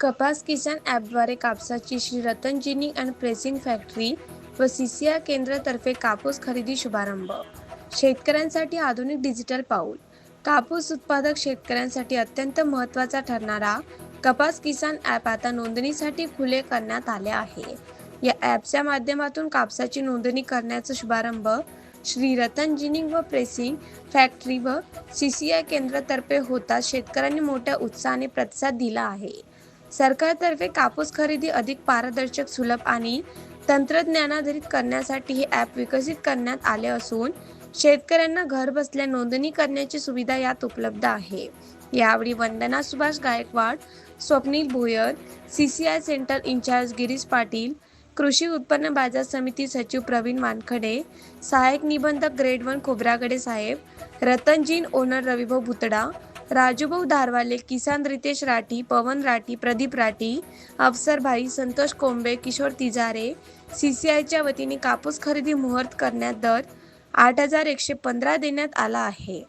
कपास किसान ॲपद्वारे कापसाची Shri Ratan ginning and pressing factory व सीसीआय केंद्रातर्फे कापूस खरेदी शुभारंभ. शेतकऱ्यांसाठी आधुनिक डिजिटल पाऊल. कापूस उत्पादक शेतकऱ्यांसाठी अत्यंत महत्त्वाचा ठरणारा कपास किसान ॲप आता नोंदणीसाठी खुले करण्यात आले आहे. या ॲपच्या माध्यमातून कापसाची नोंदणी करण्याचा शुभारंभ श्री रतन जिनिंग व प्रेसिंग फॅक्टरी व सीसीआय केंद्रातर्फे होता शेतकऱ्यांनी मोठ्या उत्साहाने प्रतिसाद दिला आहे. सरकारतर्फे कापूस खरेदी अधिक पारदर्शक सुलभ आणि तंत्रज्ञानाधारित करण्यासाठी हे ॲप विकसित करण्यात आले असून शेतकऱ्यांना घर बसल्या नोंदणी करण्याची सुविधा यात उपलब्ध आहे. यावेळी Vandana Subhash Gaikwad Swapnil Bhoyar I centre incharge Girish Patil कृषी उत्पन्न बाजार समिती सचिव प्रवीण वानखडे सहाय्यक निबंधक ग्रेड वन खोब्रागडे साहेब रतनजीन ओनर रविभाऊ भुतडा राजूभाऊ धारवाले किसान रितेश राठी पवन राठी प्रदीप राठी अफसरभाई संतोष कोंबे किशोर तिजारे सी सी आयच्या वतीने कापूस खरेदी मुहूर्त करण्यात दर आठ हजार एकशे पंधरा देण्यात आला आहे.